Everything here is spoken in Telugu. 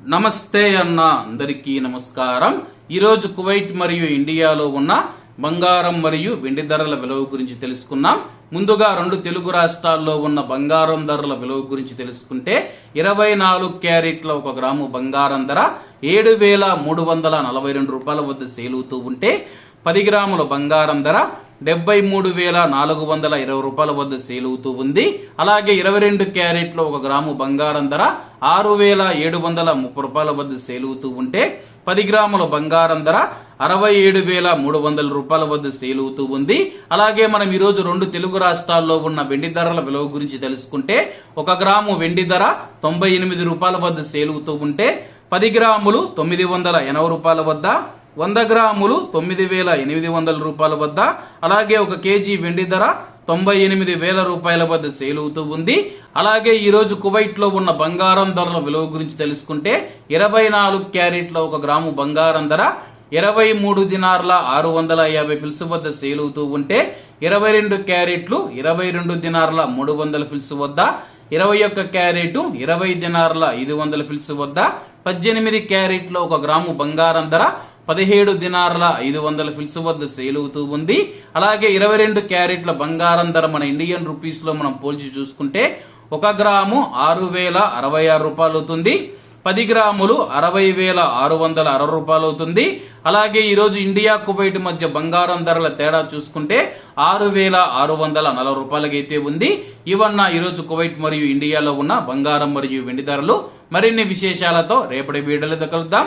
నమస్తే అన్న అందరికీ నమస్కారం. ఈరోజు కువైట్ మరియు ఇండియాలో ఉన్న బంగారం మరియు వెండి ధరల విలువ గురించి తెలుసుకున్నాం ముందుగా రెండు తెలుగు రాష్ట్రాల్లో ఉన్న బంగారం ధరల విలువ గురించి తెలుసుకుంటే ఇరవై నాలుగు క్యారెట్ల ఒక గ్రాము బంగారం ధర ఏడు వేల మూడు వందల నలభై రెండు రూపాయల వద్ద సేలుతూ ఉంటే పది గ్రాముల బంగారం ధర డెబ్బై మూడు వేల నాలుగు వందల ఇరవై రూపాయల వద్ద సేలుతూ ఉంది. అలాగే ఇరవై రెండు క్యారెట్లో ఒక గ్రాము బంగారం ధర ఆరు వేల ఏడు వందల ముప్పై రూపాయల వద్ద సేలుతూ ఉంటే పది గ్రాముల బంగారం ధర అరవై ఏడు వేల మూడు వందల రూపాయల వద్ద సేలుతూ ఉంది. అలాగే మనం ఈరోజు రెండు తెలుగు రాష్ట్రాల్లో ఉన్న వెండి ధరల విలువ గురించి తెలుసుకుంటే ఒక గ్రాము వెండి ధర తొంభై ఎనిమిది రూపాయల వద్ద సేలుతూ ఉంటే పది గ్రాములు తొమ్మిది వందల ఎనభై రూపాయల వద్ద వంద గ్రాములు తొమ్మిది వేల ఎనిమిది వందల రూపాయల వద్ద అలాగే ఒక కేజీ వెండి ధర తొంభై ఎనిమిది వేల రూపాయల వద్ద సేల్ అవుతూ ఉంది. అలాగే ఈరోజు కువైట్లో కువైట్లో ఉన్న బంగారం ధరల విలువ గురించి తెలుసుకుంటే ఇరవై నాలుగు క్యారెట్ల ఒక గ్రాము బంగారం ధర ఇరవై మూడు దినార్ల ఆరు వందల యాభై ఫిల్స్ వద్ద సేల్ అవుతూ ఉంటే ఇరవై రెండు క్యారెట్లు ఇరవై రెండు దినార్ల మూడు వందల ఫిల్స్ వద్ద ఇరవై ఒక్క క్యారెట్ ఇరవై దినార్ల ఐదు వందల ఫిల్స్ వద్ద పద్దెనిమిది క్యారెట్ల ఒక గ్రాము బంగారం ధర పదిహేడు దినార్ల ఐదు వందల ఫిల్స్ వద్ద సేల్ అవుతూ ఉంది. అలాగే ఇరవై రెండు క్యారెట్ల బంగారం ధర మన ఇండియన్ రూపీస్లో మనం పోల్చి చూసుకుంటే ఒక గ్రాము ఆరు వేల అరవై ఆరు రూపాయలు అవుతుంది. పది గ్రాములు అరవై వేల ఆరు వందల అరవై రూపాయలు అవుతుంది. అలాగే ఈ రోజు ఇండియా కువైట్ మధ్య బంగారం ధరల తేడా చూసుకుంటే ఆరు వేల ఆరు వందల నలభై రూపాయలకైతే ఉంది. ఇవన్న ఈ రోజు కువైట్ మరియు ఇండియాలో ఉన్న బంగారం మరియు వెండి ధరలు. మరిన్ని విశేషాలతో రేపటి వీడియోలో కలుద్దాం.